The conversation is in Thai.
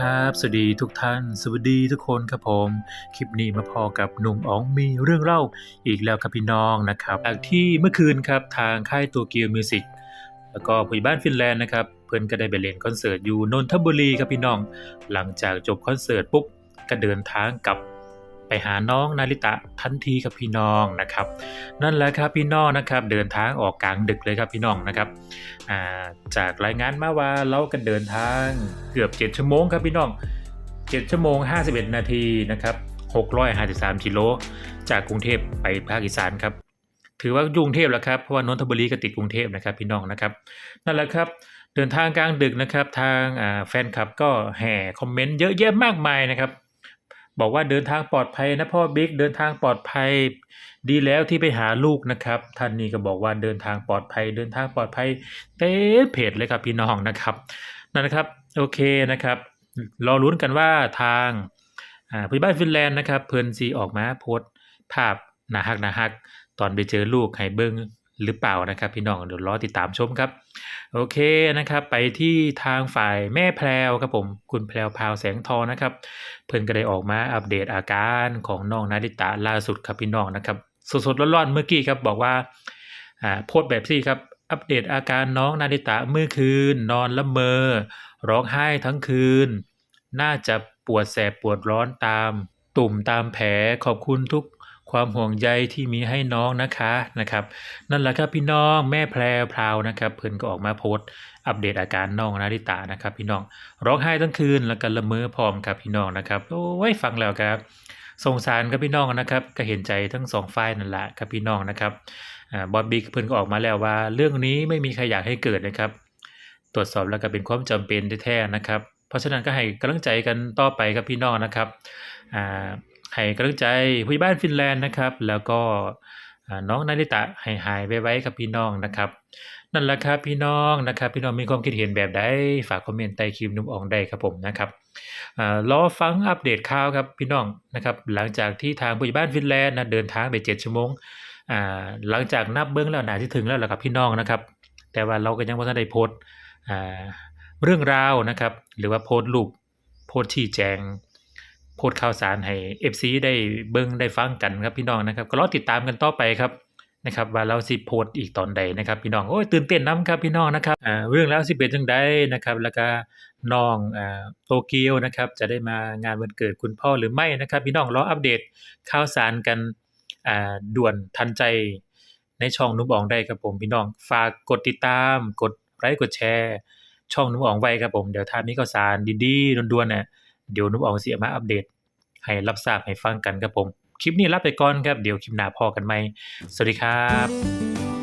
ครับ สวัสดีทุกท่าน สวัสดีทุกคนครับผม คลิปนี้มาพอกับหนุ่มอ๋องมีเรื่องเล่าอีกแล้วครับพี่น้องนะครับจากที่เมื่อคืนครับทางค่ายตัวเกียวมิวสิกแล้วก็ผู้บ้านฟินแลนด์นะครับ เพื่อนก็ได้ไปเล่นคอนเสิร์ตอยู่นนทบุรีครับพี่น้อง หลังจากจบคอนเสิร์ตปุ๊บก็เดินทางกลับ หาน้องนาริตะทันทีครับพี่น้องนะครับ นั่นแหละครับพี่น้องนะครับ เดินทางออกกลางดึกเลยครับพี่น้องนะครับาจากรายงานมาว่าเรากันเดินทางเกือบ 7 ชั่วโมงครับพี่น้อง 7 ชั่วโมง 51 นาทีนะครับ653กิโลจากกรุงเทพไปภาคอีสานครับถือว่ายกรุงเทพแล้วครับเพราะว่านนทบุรีก็ติดกรุงเทพนะครับพี่น้องนะครับนั่นแหละครับเดินทางกลางดึกนะครับทางแฟนคลับก็แห่คอมเมนต์เยอะแยะมากมายนะครับ บอกว่าเดินทางปลอดภัยนะพ่อบิ๊กเดินทางปลอดภัย ดีแล้วที่ไปหาลูกนะครับ ท่านนี้ก็บอกว่าเดินทางปลอดภัย เดินทางปลอดภัยเต้เพจเลยครับพี่น้องนะครับนั่นนะครับโอเคนะครับรอลุ้นกันว่าทางอ่าผู้ใหญ่บ้านฟินแลนด์นะครับ เพิ่นซีออกมาโพสต์ภาพนาฮักนาฮัก ตอนไปเจอลูกให้เบิ้ง หรือเปล่านะครับ พี่น้องเดี๋ยวรอติดตามชมครับ โอเคนะครับ ไปที่ทางฝ่ายแม่แพรวครับผม คุณแพรวพาวแสงทองนะครับ เพิ่นก็ได้ออกมาอัปเดตอาการของน้องนาริตะล่าสุดครับพี่น้องนะครับ สดๆร้อนๆเมื่อกี้ครับบอกว่าอ่าโพสแบบที่ครับอัปเดตอาการน้องนาริตะเมื่อคืน นอนละเมอ ร้องไห้ทั้งคืน น่าจะปวดแสบปวดร้อนตาม ตุ่มตามแผลขอบคุณทุก ความห่วงใยที่มีให้น้องนะคะนะครับนั่นแหละครับพี่น้องแม่แพรพราวนะครับเพิ่นก็ออกมาโพสต์อัปเดตอาการน้องนาริตะนะครับ พี่น้องร้องไห้ทั้งคืนแล้วก็ละเมอพร้อมครับพี่น้องนะครับโอ้ยฟังแล้วครับสงสารครับพี่น้องนะครับ ก็เห็นใจทั้งสองฝ่ายนั่นแหละครับพี่น้องนะครับบอบบี้เพิ่นก็ออกมาแล้วว่า เรื่องนี้ไม่มีใครอยากให้เกิดนะครับ ตรวจสอบแล้วก็เป็นความจำเป็นแท้ๆนะครับ เพราะฉะนั้นก็ให้กำลังใจกันต่อไปครับพี่น้องนะครับอ่า ให้กำลังใจผู้ใหญ่บ้านฟินแลนด์นะครับ แล้วก็น้องนาริตะให้หายไวๆครับพี่น้องนะครับ นั่นแหละครับพี่น้องนะครับ พี่น้องมีความคิดเห็นแบบใดฝากคอมเมนต์ใต้คลิปนุ่มอองได้ครับผมนะครับรอฟังอัปเดตข่าวครับพี่น้องนะครับหลังจากที่ทางผู้ใหญ่บ้านฟินแลนด์นะเดินทางไป 7 ชั่วโมงหลังจากนับเบื้องแล้วหนาที่ถึงแล้วหล่ะครับพี่น้องนะครับ แต่ว่าเราก็ยังไม่ทันได้โพสต์เรื่องราวนะครับ หรือว่าโพสต์รูปโพสต์ชี้แจง โพสต์ข่าวสารให้ FC ได้เบิ่งได้ฟังกันครับพี่น้องนะครับก็รอติดตามกันต่อไปครับนะครับว่าเราสิโพสอีกตอนใดนะครับ พี่น้องโอ้ยตื่นเต้นน้ำครับพี่น้องนะครับอ่าเรื่องราวสิเป็นจังใดนะครับแล้วก็น้องอ่าโตเกียวนะครับจะได้มางานวันเกิดคุณพ่อหรือไม่นะครับ พี่น้องรออัปเดตข่าวสารกันอ่าด่วนทันใจในช่องนุ่มอองได้ครับผมพี่น้องฝากกดติดตาม กดไลค์กดแชร์ ช่องนุ่มอองไว้ครับผมเดี๋ยวถ้ามีข่าวสารดีๆด่วนๆเนี่ย เดี๋ยวนุ่มอองสิเอามาอัปเดต ให้รับทราบให้ฟังกันครับผม คลิปนี้ลาไปก่อนครับ เดี๋ยวคลิปหน้าพอกันไหมสวัสดีครับ